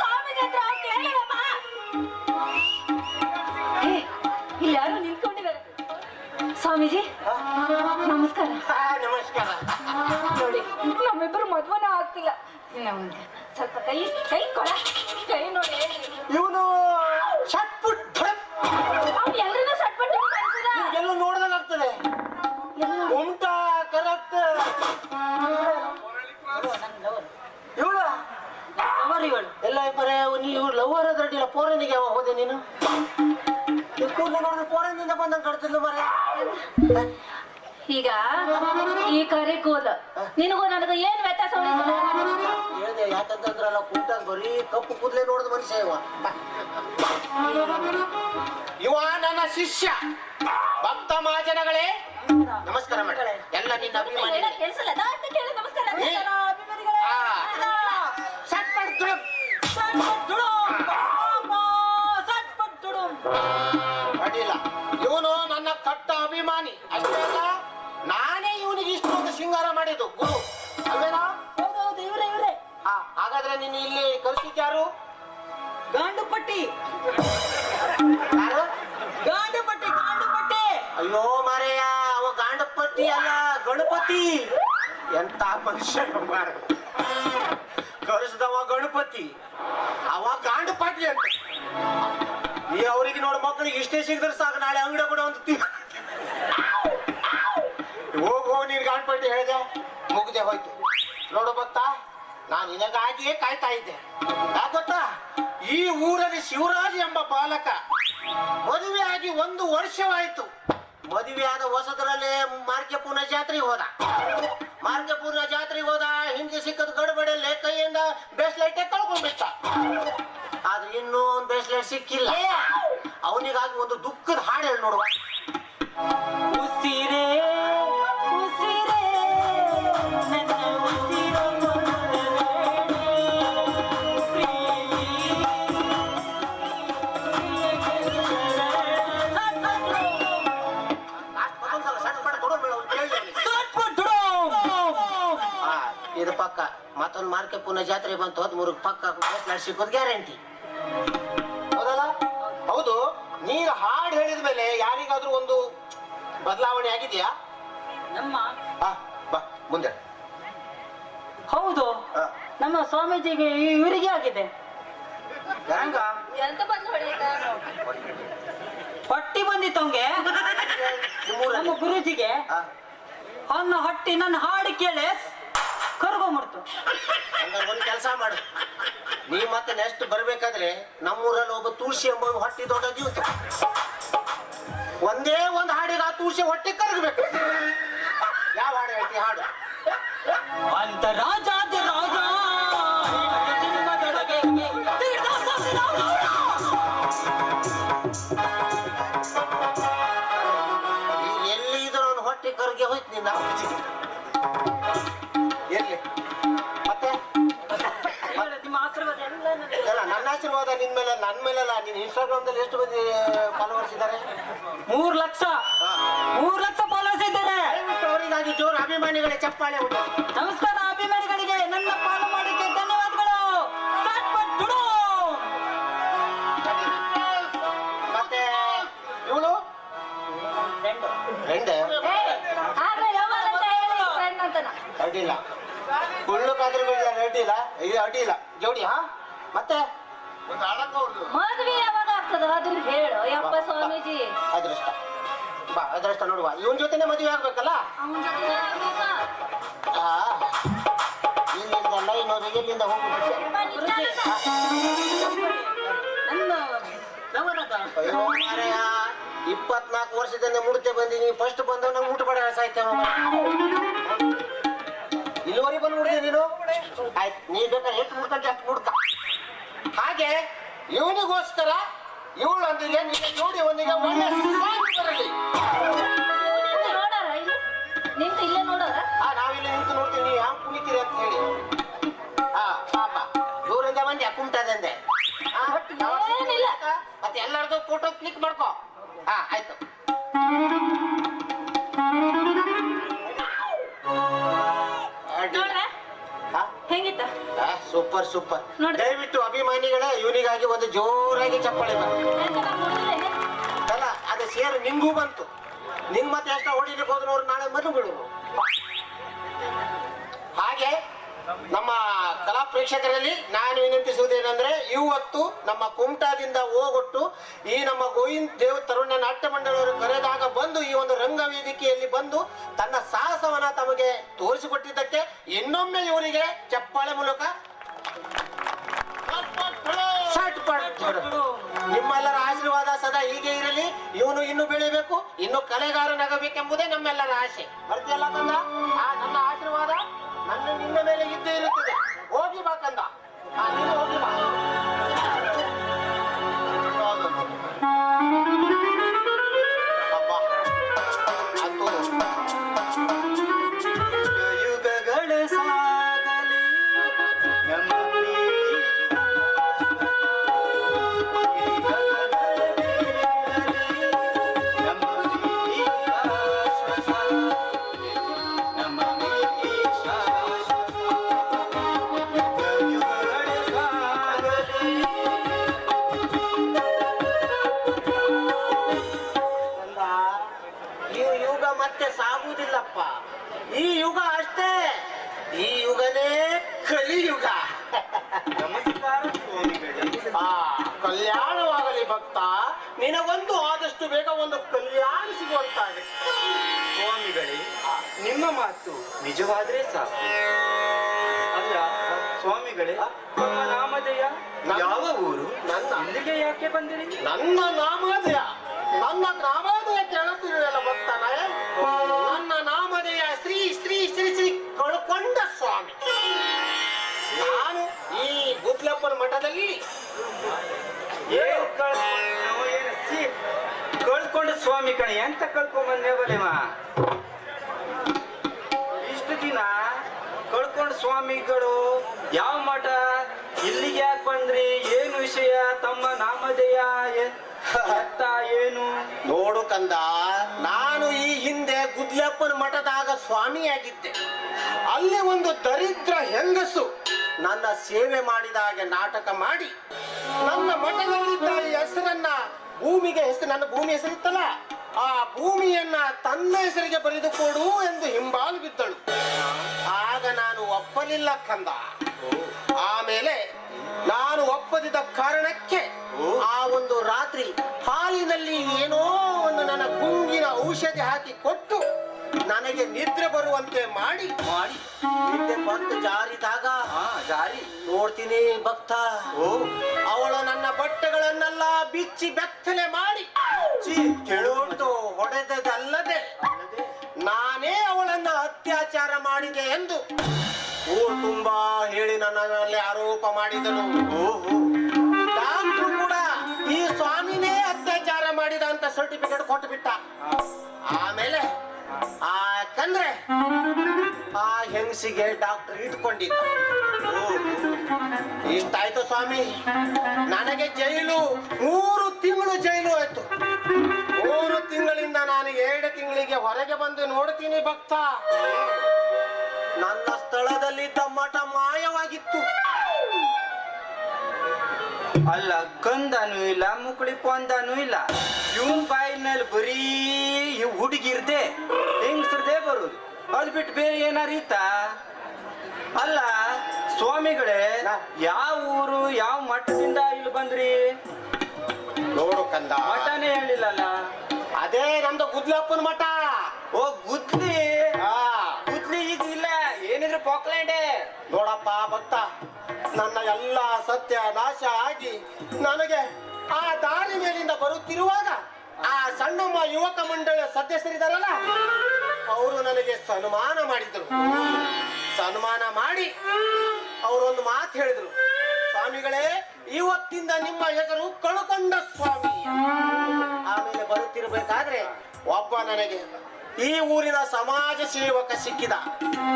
ಸ್ವಾಮೀಜಿ ಹತ್ರ ಹೋಗ್ ಕೇಳಿರಮ್ಮ. ಏ, ಇಲ್ಲಿ ಯಾರೋ ನಿಂತ್ಕೊಂಡಿದ್ದಾರೆ ಸ್ವಾಮೀಜಿ ನಮಸ್ಕಾರ. ನಮಸ್ಕಾರ ನೋಡಿ ನಮ್ಮಿಬ್ಬರು ಮದ್ವನ ಆಗ್ತಿಲ್ಲ. ಸ್ವಲ್ಪ ಕೈ ಕೈ ಕೊಡ. ಕೈ ನೋಡಿ. ಇವನು ಕರೆ ಕೂದಲು ನಿನಗೂ ನನಗೂ ಏನ್ ವ್ಯತ್ಯಾಸ ಹೇಳ್ದೆ ಕೂಟಾಗ ಬರೀ ಕಪ್ಪು ಕೂದಲೇ ನೋಡಿದ ಮನುಷ್ಯ ಇವ. ಇವ ನನ್ನ ಶಿಷ್ಯ. ಭಕ್ತ ಮಹಾಜನಗಳೇ ನಮಸ್ಕಾರ ಮಕ್ಕಳೇ ಎಲ್ಲ ನಿನ್ನ ಅಭಿಮಾನಿ ಕೆಲ್ಸಲ್ಲ ನಮಸ್ಕಾರ. ಅಡ್ಡಿಲ್ಲ. ಇವನು ನನ್ನ ಕಟ್ಟ ಅಭಿಮಾನಿ. ಅಷ್ಟೇ ಅಲ್ಲ ನಾನೇ ಇವನಿಗೆ ಇಷ್ಟೊಂದು ಶೃಂಗಾರ ಮಾಡಿದ್ದು. ಗುರು ಅಲ್ವೇನಾ? ಹೌದೌದು ಇವರೇ ಇವ್ರೆ. ಆ, ಹಾಗಾದ್ರೆ ನೀನು ಇಲ್ಲಿ ಕಲಿಸಿದ್ಯಾರು ಗಾಂಡು ಪಟ್ಟಿ ಯಾರು? ಗಾಂಡು ಪಟ್ಟಿ ಗಾಂಡು ಪಟ್ಟಿ ಅಯ್ಯೋ ಮಾರಯ್ಯ ಅವ ಗಾಂಡಪತಿ ಅಲ್ಲ ಗಣಪತಿ. ಎಂತ ಮನುಷ್ಯ ಮಾರ ಕಳಿಸಿದವ ಗಣಪತಿ. ಅವ ಗಾಂಡಪತಿ ಅಂತ. ಈ ಅವ್ರಿಗೆ ನೋಡ ಮಕ್ಕಳಿಗೆ ಇಷ್ಟೇ ಸಿಗದ್ರೆ ಸಾಕು ನಾಳೆ ಅಂಗಡಿ ಕೂಡ ಒಂದು ತಿ ಹೋಗ್ ಹೋಗ್ ಗಾಂಡಪಟ್ಟಿ ಹೇಳಿದೆ ಮುಗ್ದೆ ಹೋಯ್ತು. ನೋಡು ಗೊತ್ತಾ ನಾನು ನಿನಗಾಗಿಯೇ ಕಾಯ್ತಾ ಇದ್ದೆ. ಯಾಕ್ ಗೊತ್ತಾ? ಈ ಊರಲ್ಲಿ ಶಿವರಾಜ್ ಎಂಬ ಬಾಲಕ ಮದುವೆ ಆಗಿ ಒಂದು ವರ್ಷವಾಯ್ತು. ಮದುವೆ ಆದ ಹೊಸದರಲ್ಲೇ ಮಾರ್ಗಪೂರ್ಣ ಜಾತ್ರೆಗೆ ಹೋದ. ಮಾರ್ಗಪೂರ್ಣ ಜಾತ್ರೆಗೆ ಹೋದ ಹಿಂದೆ ಸಿಕ್ಕದ ಗಡಬಡಿಯಲ್ಲೇ ಕೈಯಿಂದ ಬ್ರೇಸ್ಲೈಟೇ ಕಳ್ಕೊಂಡ್ಬಿಟ್ಟ ಆದ್ರೆ ಇನ್ನೂ ಒಂದು ಬ್ರೇಸ್ಲೈಟ್ ಸಿಕ್ಕಿಲ್ಲ. ಅವನಿಗಾಗಿ ಒಂದು ದುಃಖದ ಹಾಡು ಹೇಳಿ ನೋಡುವ. ಉಸಿರೇ ಮಾರ್ಕೆ ಪುನಃ ಜಾತ್ರೆ ಬಂತು ಹೋದ್ ಮೂರು ಪಕ್ಕ ಸಿಕ್ಕೋದು ಗ್ಯಾರಂಟಿ. ಹೌದಲ್ಲ? ಹೌದು. ನೀನು ಹಾಡು ಹೇಳಿದ ಮೇಲೆ ಯಾರಿಗಾದ್ರೂ ಒಂದು ಬದಲಾವಣೆ ಆಗಿದೆಯಾ? ನಮ್ಮ? ಆ, ಬಾ ಮುಂದೆ. ಹೌದು. ಆ, ನಮ್ಮ ಸ್ವಾಮೀಜಿಗೆ ಇವರಿಗೆ ಆಗಿದೆ. ಹೊಟ್ಟಿ ಎಂತ ಬಂದು ಹೊಡೆಯುತ್ತಾ? ಪಟ್ಟಿ ಬಂದಿತ್ತು ಅವಂಗೆ ನಿಮ್ಮೂರಲ್ಲಿ? ನಮ್ಮ ಗುರುಜಿಗೆ. ಆ, ಅವನ್ನ ಹೊಟ್ಟಿ ನನ್ನ ಹಾಡು ಕೇಳಿ. ಕರ್ಕೊಂಬಿಡ್ತು ಹಂಗಾರೆ ಒಂದು ಕೆಲಸ ಮಾಡು. ನೀ ಮತ್ತೆ ನೆಕ್ಸ್ಟ್ ಬರ್ಬೇಕಾದ್ರೆ ನಮ್ಮೂರಲ್ಲಿ ಒಬ್ಬ ತುಳಸಿ ಎಂಬ ಹೊಟ್ಟಿ ದೊಡ್ಡ ಜೀವಿತ. ಒಂದೇ ಒಂದು ಹಾಡಿಗೆ ಆ ತುಳಸಿ ಹೊಟ್ಟೆ ಕರಗಬೇಕು. ಯಾವ ಹಾಡು ಹೇಳ್ತಿ? ಹಾಡು. ಅಂತ ರಾಜಾದಿ ರಾಜ. ನನ್ನ ಆಶೀರ್ವಾದ ನಿನ್ ಮೇಲೆ ನನ್ನ ಮೇಲೆಲ್ಲ ನೀನ್ ಇನ್ಸ್ಟಾಗ್ರಾಮ್ದಲ್ಲಿ ಎಷ್ಟು ಮಂದಿ ಫಾಲೋವರ್ಸ್ ಇದ್ದಾರೆ? ಮೂರ್ ಲಕ್ಷ. ಮೂರ್ ಲಕ್ಷ ಫಾಲೋವರ್ಸ್ ಇದ್ದಾರೆ. ದಯವಿಟ್ಟು ಅವರಿಗಾಗಿ ಜೋರು ಅಭಿಮಾನಿಗಳೇ ಚಪ್ಪಾಳೆ ಉಂಟು. ನಮಸ್ಕಾರ ಅಭಿಮಾನಿಗಳಿಗೆ ನನ್ನ ಫಾಲೋ ಮಾಡಿದ್ದಕ್ಕೆ ಧನ್ಯವಾದಗಳು. ಸ್ಟಾರ್ಟ್ ಮಾಡ್ಬಿಡು. ಮತ್ತೆ ಇವಳು? ಫ್ರೆಂಡ್ ಆದ್ರೆ ಯಾವಾಗ ಅಂತ ಫ್ರೆಂಡ್ ಅಂತನ ಅಡ್ಡಿಲ್ಲ. ಕುಳ್ಳು ಕಾದ್ರೆ ಅಡ್ಡಿಲ್ಲ ಇದು ಅಡ್ಡಿಲ್ಲ ಜೋಡಿ ಹಾ? ಮತ್ತೆ? ಮದ್ವೆ ಯಾವಾಗ ಆಗ್ತದ ಅದನ್ನ ಹೇಳು. ಯಪ್ಪ ಸ್ವಾಮೀಜಿ. ಅದೃಷ್ಟ. ಬಾ ಅದೃಷ್ಟ ನೋಡುವ. ಇವನ್ ಜೊತೆನೆ ಮದುವೆ ಆಗ್ಬೇಕಲ್ಲ? ಅವನ ಜೊತೆ ಆಗ್ಬೇಕಾ? ಆ, ಇಲ್ಲಿಂದ ಎಲ್ಲಿಂದ ಹೋಗ್ಬಿಟ್ಟು ನನ್ನ ಲವರದ ಅಯ್ಯೋ ಮಾರಾಯ. ಇಪ್ಪತ್ನಾಲ್ಕು ವರ್ಷದಿಂದ ಮುಡ್ತೆ ಬಂದೀನಿ ಫಸ್ಟ್ ಬಂದವ ಇವನಿಗೋಸ್ಕರ ಇವಳೊಂದಿಗೆ ಜೋಡಿ ಒಂದಿಗೆ ಒಳ್ಳೆ ಸಾಂಗ್ ಬರಲಿ. ನಿಂತು ನೋಡಾರ ಇಲ್ಲಿ? ನಿಂತು ಇಲ್ಲೇ ನೋಡಾರ? ಆ ನಾವಿಲ್ಲಿ ನಿಂತು ನೋಡ್ತೀವಿ. ನೀವು ಯಾವ ಕುಣಿತೀರಿ ಅಂತ ಹೇಳಿ. ಹಾ ಪಾಪ. ದೂರಿಂದ ಬಂದು ಕುಂಟದಂದೆ ಆ, ಏನಿಲ್ಲ. ಮತ್ತೆ ಎಲ್ಲರದು ಫೋಟೋ ಕ್ಲಿಕ್ ಮಾಡ್ಕೋ. ಹಾ ಆಯ್ತು. ನೋಡ್ರ? ಹೆಂಗಿತ್ತ ಸೂಪರ್ ಸೂಪರ್. ದಯವಿಟ್ಟು ಅಭಿಮಾನಿಗಳೇ ಇವನಿಗಾಗಿ ಒಂದು ಜೋರಾಗಿ ಚಪ್ಪಾಳೆ ಬರ ಅದ ನಾನ್ ನೋಡಿದ್ರೇನೆ? ಅಲ್ಲ ಅದು ಸೇರು ನಿಂಗೂ ಬಂತು ನಿಂಗ್ ಮತ್ತೆ ಎಷ್ಟ ಹೊಡಿಲಿಕ್ಕೆ ಹೋದ್ರು ಅವ್ರು ನಾಳೆ ಮದುವೆ ಹಾಗೆ ನಮ್ಮ ಕಲಾ ಪ್ರೇಕ್ಷಕರಲ್ಲಿ ನಾನು ವಿನಂತಿಸುವುದೇನೆಂದ್ರೆ, ಇವತ್ತು ನಮ್ಮ ಕುಮಟಾದಿಂದ ಹೋಗೊಟ್ಟು ಈ ನಮ್ಮ ಗೋವಿಂದ ದೇವ ತರುಣ ನಾಟ್ಯ ಮಂಡಳಿಯವರು ಕರೆದಾಗ ಬಂದು ಈ ಒಂದು ರಂಗವೇದಿಕೆಯಲ್ಲಿ ಬಂದು ತನ್ನ ಸಾಹಸವನ್ನ ತಮಗೆ ತೋರಿಸಿಕೊಟ್ಟಿದ್ದಕ್ಕೆ ಇನ್ನೊಮ್ಮೆ ಇವರಿಗೆ ಚಪ್ಪಾಳೆ ಮೂಲಕ. ನಿಮ್ಮೆಲ್ಲರ ಆಶೀರ್ವಾದ ಸದಾ ಹೀಗೆ ಇರಲಿ. ಇವನು ಇನ್ನು ಬೆಳಿಬೇಕು, ಇನ್ನು ಕಲೆಗಾರನಾಗಬೇಕೆಂಬುದೇ ನಮ್ಮೆಲ್ಲರ ಆಸೆ. ಬರ್ತೀಯಲ್ಲ ನನ್ನ ಆಶೀರ್ವಾದ? ನನ್ನ ನಿನ್ನ ಮೇಲೆ ಇದ್ದೇ ಇರುತ್ತದೆ. ಹೋಗಿ ಬಾ ಕಂದ. ಹೋಗಿ ಸಿಗುವಂತಾಗಲಿ ಸ್ವಾಮಿಗಳೇ ನಿಮ್ಮ ಮಾತು ನಿಜವಾದ್ರೆ ಸಾಕು. ಅಲ್ಲ ಸ್ವಾಮಿಗಳೇ ನಮ್ಮ ನಾಮಧೇಯ ಯಾವ ಊರು? ನನ್ನ. ಅಲ್ಲಿಗೆ ಯಾಕೆ ಬಂದಿರಿ? ನನ್ನ ನಾಮಧೇಯ ನನ್ನ ನಾಮಧೇಯ ಕೇಳುತ್ತಿರಲ್ಲ ಭಕ್ತನ ನನ್ನ ನಾಮಧೇಯ ಶ್ರೀ ಶ್ರೀ ಶ್ರೀ ಶ್ರೀ ಕಳ್ಕೊಂಡ ಸ್ವಾಮಿ. ನಾನು ಈ ಗುಪ್ಲಪ್ಪನ ಮಠದಲ್ಲಿ ಏನ್ ಕಳ್ಕೊಂಡ್- ಕಳ್ಕೊಂಡು ಸ್ವಾಮಿ ಕಣಿ, ಎಂತ ಕಳ್ಕೊಂಡ್ ಬಂದೆ ಬಲಿವ? ಇಷ್ಟು ದಿನ ಕಳ್ಕೊಂಡು ಸ್ವಾಮಿಗಳು ಯಾವ ಮಠ, ಇಲ್ಲಿಗೆ ಯಾಕೆ ಬಂದ್ರಿ, ಏನು ವಿಷಯ, ತಮ್ಮ ನಾಮಧೇಯ ಏನ್- ನೋಡು ಕಂದ, ನಾನು ಈ ಹಿಂದೆ ಗುದ್ಲಪ್ಪನ ಮಠದಾಗ ಸ್ವಾಮಿಯಾಗಿದ್ದೆ. ಅಲ್ಲಿ ಒಂದು ದರಿದ್ರ ಹೆಂಗಸು ನನ್ನ ಸೇವೆ ಮಾಡಿದ ಹಾಗೆ ನಾಟಕ ಮಾಡಿ, ನನ್ನ ಮಠದಲ್ಲಿದ್ದ ಹೆಸರನ್ನ ಭೂಮಿಗೆ ಹೆಸರು, ನನ್ನ ಭೂಮಿ ಹೆಸರಿತ್ತಲ್ಲ, ಆ ಭೂಮಿಯನ್ನ ತನ್ನ ಹೆಸರಿಗೆ ಬರೆದು ಕೊಡು ಎಂದು ಹಿಂಬಾಲು ಬಿದ್ದಳು. ಆಗ ನಾನು ಒಪ್ಪಲಿಲ್ಲ ಕಂದ. ಆಮೇಲೆ ನಾನು ಒಪ್ಪದಿದ್ದ ಕಾರಣಕ್ಕೆ ಆ ಒಂದು ರಾತ್ರಿ ಹಾಲಿನಲ್ಲಿ ಏನೋ ಒಂದು ನನ್ನ ಗುಂಗಿನ ಔಷಧಿ ಹಾಕಿ ಕೊಟ್ಟು ನನಗೆ ನಿದ್ರೆ ಬರುವಂತೆ ಮಾಡಿ ಮಾಡಿ. ನಿದ್ದೆ ಬಂತು ಜಾರಿದಾಗ ಹಾ ಜಾರಿ. ನೋಡ್ತೀನಿ ಭಕ್ತ. ಓ. ಅವಳು ನನ್ನ ಬಟ್ಟೆಗಳನ್ನೆಲ್ಲ ಬಿಚ್ಚಿ ಬೆತ್ತಲೆ ಮಾಡಿ ಕೆಳೋಟು ಹೊಡೆದದಲ್ಲದೆ ನಾನೇ ಅವಳನ್ನ ಅತ್ಯಾಚಾರ ಮಾಡಿದೆ ಎಂದು ಓ ತುಂಬಾ ಹೇಳಿ ನನ್ನ ಮೇಲೆ ಆರೋಪ ಮಾಡಿದನು. ಓಹೋ ಡಾಕ್ಟ್ರು ಕೂಡ ಈ ಸ್ವಾಮಿನೇ ಅತ್ಯಾಚಾರ ಮಾಡಿದ ಅಂತ ಸರ್ಟಿಫಿಕೇಟ್ ಕೊಟ್ಟು ಬಿಟ್ಟ ಆಮೇಲೆ ಯಾಕಂದ್ರೆ ಆ ಹೆಂಗಸಿಗೆ ಡಾಕ್ಟರ್ ಇಟ್ಕೊಂಡಿದ್ದ. ಇಷ್ಟಾಯ್ತು ಸ್ವಾಮಿ. ನನಗೆ ಜೈಲು, ಮೂರು ತಿಂಗಳು ಜೈಲು ಆಯ್ತು. ಮೂರು ತಿಂಗಳಿಂದ ನಾನು ಎರಡು ತಿಂಗಳಿಗೆ ಹೊರಗೆ ಬಂದು ನೋಡ್ತೀನಿ ಭಕ್ತ. ನನ್ನ ಸ್ಥಳದಲ್ಲಿದ್ದ ಮಠ ಮಾಯವಾಗಿತ್ತು. ಅಲ್ಲ, ಕಂದನೂ ಇಲ್ಲ, ಮುಕುಳಿ ಪೊಂದನೂ ಇಲ್ಲ. ಇವನ್ ಬಾಯಿನಲ್ಲಿ ಬರೀ ಹುಡುಗಿರ್ದೆ ಅದ್ ಬಿಟ್ಟು ಬೇರೆ ಏನಾರ ಇತ್ತ? ಅಲ್ಲ ಸ್ವಾಮಿಗಳೇ ಯಾವ ಊರು ಯಾವ ಮಠದಿಂದ ಇಲ್ಲಿ ಬಂದ್ರಿ? ನೋಡು ಕಂದ. ಮಠನೇ ಹೇಳಿಲ್ಲಲ್ಲ? ಅದೇ ನಮ್ದು ಗುದ್ಲಪ್ಪನ ಮಠ. ಓ ಗುದ್ಲಿ? ಆ, ಗುದ್ಲಿ ಈಗ ಇಲ್ಲ. ಏನಿದ್ರು ಪೋಕ್ಲ್ಯಾಂಡೇ ನೋಡಪ್ಪ ಭಕ್ತ. ನನ್ನ ಎಲ್ಲ ಸತ್ಯ ನಾಶ ಆಗಿ ನನಗೆ ಆ ದಾರಿ ಮೇಲಿಂದ ಬರುತ್ತಿರುವಾಗ ಆ ಸಣ್ಣಮ್ಮ ಯುವಕ ಮಂಡಳಿಯ ಸದಸ್ಯರಿದಾರಲ್ಲ ಅವರು ನನಗೆ ಸನ್ಮಾನ ಮಾಡಿದ್ರು ಸನ್ಮಾನ ಮಾಡಿ ಅವರೊಂದು ಮಾತು ಹೇಳಿದ್ರು. ಸ್ವಾಮಿಗಳೇ ಇವತ್ತಿಂದ ನಿಮ್ಮ ಹೆಸರು ಕಳ್ಕೊಂಡ ಸ್ವಾಮಿ. ಆಮೇಲೆ ಬರುತ್ತಿರಬೇಕಾದ್ರೆ ಒಬ್ಬ ನನಗೆ ಈ ಊರಿನ ಸಮಾಜ ಸೇವಕ ಸಿಕ್ಕಿದ.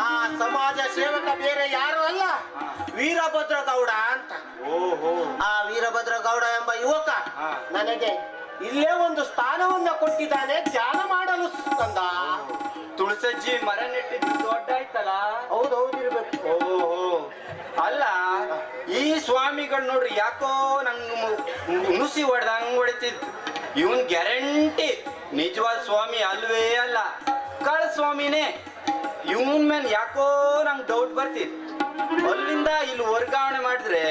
ಆ ಸಮಾಜ ಸೇವಕ ಬೇರೆ ಯಾರು ಅಲ್ಲ. ವೀರಭದ್ರ ಗೌಡ ಅಂತ. ಓಹೋ. ಆ ವೀರಭದ್ರ ಗೌಡ ಎಂಬ ಯುವಕ ನನಗೆ ಇಲ್ಲೇ ಒಂದು ಸ್ಥಾನವನ್ನ ಕೊಟ್ಟಿದ್ದಾನೆ ಧ್ಯಾನ ಮಾಡಲು ತಂದ. ತುಳಸಜ್ಜಿ ಮರ ನೆಟ್ಟಿದ್ದು ದೊಡ್ಡ ಆಯ್ತಲ್ಲ ಹೌದು ಹೌದಿರ್ಬೇಕು ಓಹೋ. ಅಲ್ಲ ಈ ಸ್ವಾಮಿಗಳು ನೋಡ್ರಿ ಯಾಕೋ ನಂಗೆ ಮುನುಸಿ ಹೊಡೆದಂಗ್ ಹೊಡಿತಿತ್ತು ಇವನ್ ಗ್ಯಾರಂಟಿ ನಿಜವಾದ ಸ್ವಾಮಿ ಅಲ್ವೇ ಅಲ್ಲ. ಕಳ್ ಸ್ವಾಮಿನೇ ಇವನ್ ಮೇಲೆ ಯಾಕೋ ನಂಗೆ ಡೌಟ್ ಬರ್ತಿತ್ತು ಅಲ್ಲಿಂದ ಇಲ್ಲಿ ವರ್ಗಾವಣೆ ಮಾಡಿದ್ರೆ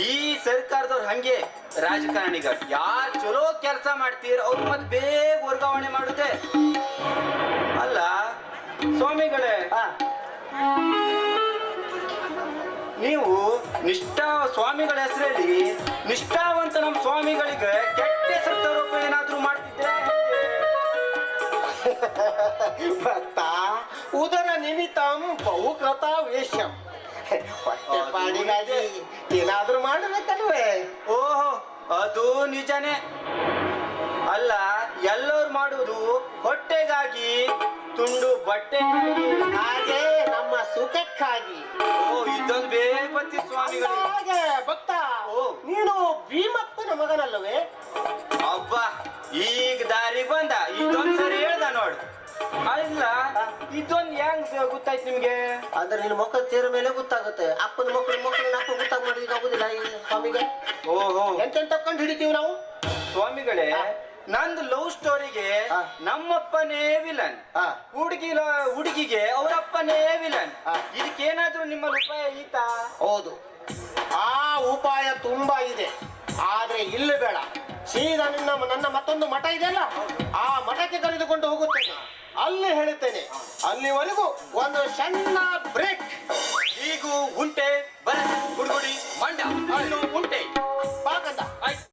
ಈ ಸರ್ಕಾರದವ್ರು ಹಂಗೆ ರಾಜಕಾರಣಿಗಳು ಯಾರು ಚಲೋ ಕೆಲಸ ಮಾಡ್ತೀರ ಅವ್ರು ಮತ್ತೆ ಬೇಗ ವರ್ಗಾವಣೆ ಮಾಡುತ್ತೆ. ಅಲ್ಲ ಸ್ವಾಮಿಗಳೇ. ನೀವು ನಿಷ್ಠಾ ಸ್ವಾಮಿಗಳ ಹೆಸರಲ್ಲಿ ನಿಷ್ಠಾವಂತ ನಮ್ಮ ಸ್ವಾಮಿಗಳಿಗೆ ಕೆಟ್ಟ ಹೆಸರು ರೂಪ ಏನಾದ್ರೂ ಮಾಡ್ತಿದ್ರೆ ಭಕ್ತ ಉದರ ನಿಮಿತ್ತಂ ಬಹುಕೃತ ವೇಷಂ ಹೊಟ್ಟೆ ಪಾಡಿಗಾಗಿ ಏನಾದ್ರೂ ಮಾಡಬೇಕಲ್ವೇ? ಓಹೋ ಅದು ನಿಜನೇ. ಅಲ್ಲ ಎಲ್ಲರೂ ಮಾಡುವುದು ಹೊಟ್ಟೆಗಾಗಿ ತುಂಡು ಬಟ್ಟೆ ಹಾಗೆ ನಮ್ಮ ಸುಖಕ್ಕಾಗಿ. ಓ ಇದೊಂದು ಬೇಪತಿ ಸ್ವಾಮಿಗಳು. ಹಾಗೆ ಭಕ್ತ ಓ. ನೀನು ಭೀಮಪ್ಪನ ಮಗನಲ್ಲವೇ? ಅಬ್ಬ ಈಗ ದಾರಿ ಬಂದ. ಇದೊಂದ್ ಸರಿ ಹೇಳ್ದ ನೋಡು. ಅಲ್ಲ ಇದೊಂದು ಹೆಂಗ್ ಗೊತ್ತಾಯ್ತು ನಿಮ್ಗೆ? ಅಂದ್ರೆ ನಿನ್ನ ಮಕ್ಕಳ ತೀರ ಮೇಲೆ ಗೊತ್ತಾಗುತ್ತೆ. ಅಪ್ಪನ ಮಕ್ಕಳ ಮಕ್ಕಳನ್ನ ಅಪ್ಪ ಗೊತ್ತಾಗ ಮಾಡಿದ್ರೆ ಆಗುದಿಲ್ಲ ಈ ಸ್ವಾಮಿಗೆ. ಓಹೋ. ಎಂತೆಂತ ಕಂಡು ಹಿಡಿತೀವಿ ನಾವು? ಸ್ವಾಮಿಗಳೇ ನಂದು ಲವ್ ಸ್ಟೋರಿಗೆ. ನಮ್ಮಪ್ಪನೇ ವಿಲನ್. ಹುಡುಗಿ ಹುಡುಗಿಗೆ ಅವರಪ್ಪನೇ ವಿಲನ್. ಇದಕ್ಕೇನಾದ್ರೂ ನಿಮ್ಮ ಉಪಾಯ ಈತಾ ಹೌದು. ಆ ಉಪಾಯ ತುಂಬಾ ಇದೆ. ಆದ್ರೆ ಇಲ್ಲಿ ಬೇಡ. ಸೀದಾ ನಿನ್ನ ನನ್ನ ಮತ್ತೊಂದು ಮಠ ಇದೆಯಲ್ಲ? ಆ ಮಠಕ್ಕೆ ಕರೆದುಕೊಂಡು ಹೋಗುತ್ತೇನೆ. ಅಲ್ಲಿ ಹೇಳುತ್ತೇನೆ. ಅಲ್ಲಿವರೆಗೂ ಒಂದು ಸಣ್ಣ ಬ್ರೇಕ್ ಈಗೂ ಉಂಟೆ ಬರ ಹುಡುಗುಡಿ ಮಂಡ ಹಣ್ಣು